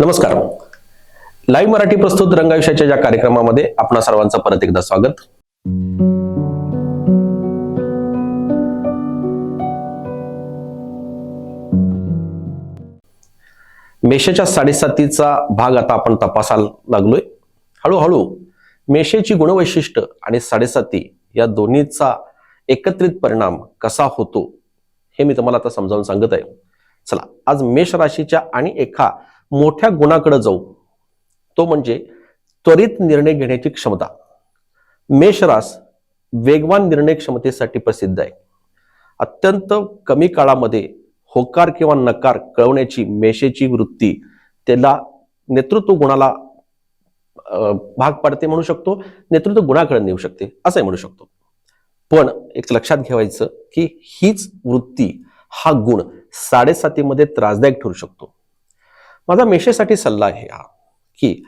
नमस्कार. लाईव्ह मराठी प्रस्तुत रंगायुष्याच्या या कार्यक्रमामध्ये आपणा सर्वांचं परत एकदा स्वागत. मेषेच्या साडेसातीचा भाग आता आपण तपासायला लागलोय. हळूहळू मेषेची गुणवैशिष्ट्य आणि साडेसाती या दोन्हीचा एकत्रित परिणाम कसा होतो हे मी तुम्हाला आता समजावून सांगत आहे. चला आज मेष राशीच्या आणि एका मोठ्या गुणाकडे जाऊ तो म्हणजे त्वरित निर्णय घेण्याची क्षमता. मेषरास वेगवान निर्णय क्षमतेसाठी प्रसिद्ध आहे. अत्यंत कमी काळामध्ये होकार किंवा नकार कळवण्याची मेषेची वृत्ती त्याला नेतृत्व गुणाला भाग पाडते म्हणू शकतो नेतृत्व गुणाकडे नेऊ शकते असंही म्हणू शकतो. पण एक लक्षात घ्यावायचं की हीच वृत्ती हा गुण साडेसातीमध्ये त्रासदायक ठरू शकतो. माझा मेषेसाठी सल्ला आहे हा की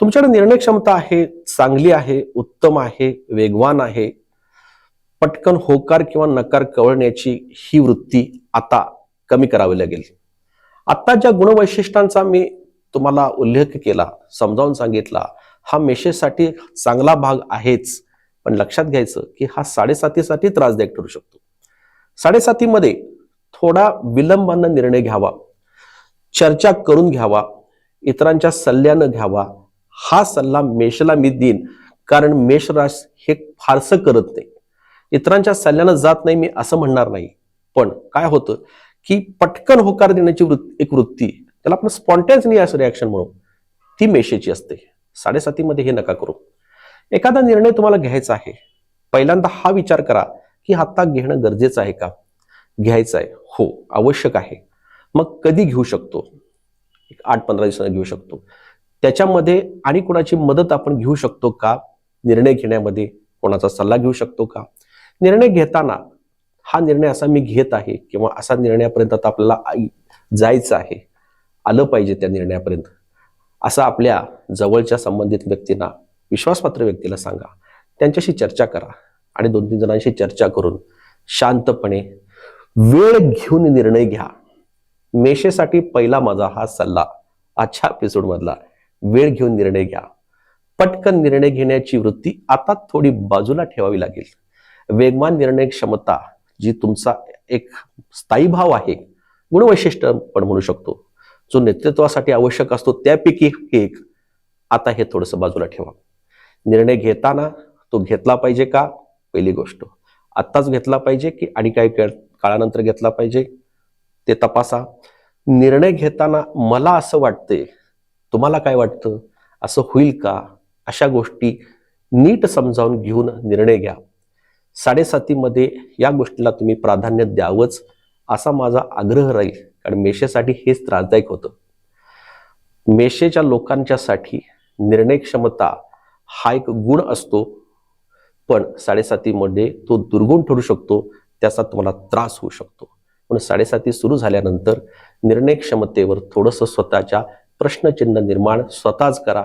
तुमच्याकडे निर्णय क्षमता आहे चांगली आहे उत्तम आहे वेगवान आहे पटकन होकार किंवा नकार कळण्याची ही वृत्ती आता कमी करावी लागेल. आता ज्या गुणवैशिष्ट्यांचा मी तुम्हाला उल्लेख केला समजावून सांगितला हा मेषेसाठी चांगला भाग आहेच पण लक्षात घ्यायचं की हा साडेसातीसाठी त्रासदायक ठरू शकतो. साडेसातीमध्ये थोडा विलंबानं निर्णय घ्यावा. चर्चा करून घ्यावा इतरांच्या सल्ल्यानं घ्यावा. हा सल्ला मेषला मी देईन. कारण मेषराश हे फारसं करत नाही. इतरांच्या सल्ल्यानं जात नाही मी असं म्हणणार नाही. पण काय होतं की पटकन होकार देण्याची वृत्ती एक वृत्ती त्याला आपण स्पॉन्टेनियस रिॲक्शन म्हणू. ती मेषेची असते. साडेसातीमध्ये हे नका करू. एखादा निर्णय तुम्हाला घ्यायचा आहे. पहिल्यांदा हा विचार करा की आता घेणं गरजेचं आहे का? घ्यायचं आहे. हो आवश्यक आहे. मग कधी घेऊ शकतो? एक आठ पंधरा दिवसांना घेऊ शकतो. त्याच्यामध्ये आणि कोणाची मदत आपण घेऊ शकतो का? निर्णय घेण्यामध्ये कोणाचा सल्ला घेऊ शकतो का? निर्णय घेताना हा निर्णय असा मी घेत आहे किंवा असा निर्णयापर्यंत आता आपल्याला आई- जायचं आहे आलं पाहिजे त्या निर्णयापर्यंत. असं आपल्या जवळच्या संबंधित व्यक्तींना विश्वासपात्र व्यक्तीला सांगा. त्यांच्याशी चर्चा करा आणि दोन तीन जणांशी चर्चा करून शांतपणे वेळ घेऊन निर्णय घ्या. मेषेसाठी पहिला माझा हा सल्ला आजच्या एपिसोडमधला वेळ घेऊन निर्णय घ्या. पटकन निर्णय घेण्याची वृत्ती आता थोडी बाजूला ठेवावी लागेल. वेगवान निर्णय क्षमता जी तुमचा एक स्थायी भाव आहे गुणवैशिष्ट्य पण म्हणू शकतो. जो नेतृत्वासाठी आवश्यक असतो त्यापैकी एक. आता हे थोडंसं बाजूला ठेवा. निर्णय घेताना तो घेतला पाहिजे का? पहिली गोष्ट. आत्ताच घेतला पाहिजे की आणि काही काळ- काळानंतर घेतला पाहिजे? ते तपासा. निर्णय घेताना मला असं वाटतंय तुम्हाला काय वाटतं? असं होईल का? अशा गोष्टी नीट समजावून घेऊन निर्णय घ्या. साडेसातीमध्ये या गोष्टीला तुम्ही प्राधान्य द्यावंच असा माझा आग्रह राहील. कारण मेषेसाठी हेच त्रासदायक होतं. मेषेच्या लोकांच्यासाठी निर्णय क्षमता हा एक गुण असतो. पण साडेसातीमध्ये तो दुर्गुण ठरू शकतो त्याचा तुम्हाला त्रास होऊ शकतो. म्हणून साडेसाती सुरू झाल्यानंतर निर्णय क्षमतेवर थोडंसं स्वतःच्या प्रश्नचिन्ह निर्माण स्वतःच करा.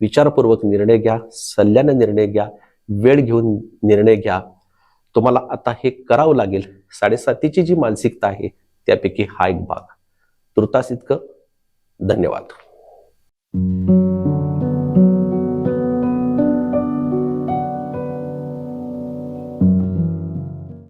विचारपूर्वक निर्णय घ्या सल्ल्याने निर्णय घ्या वेळ घेऊन निर्णय घ्या. तुम्हाला आता हे करावं लागेल. साडेसातीची जी मानसिकता आहे त्यापैकी हा एक भाग. तुर्तास इतकं. धन्यवाद.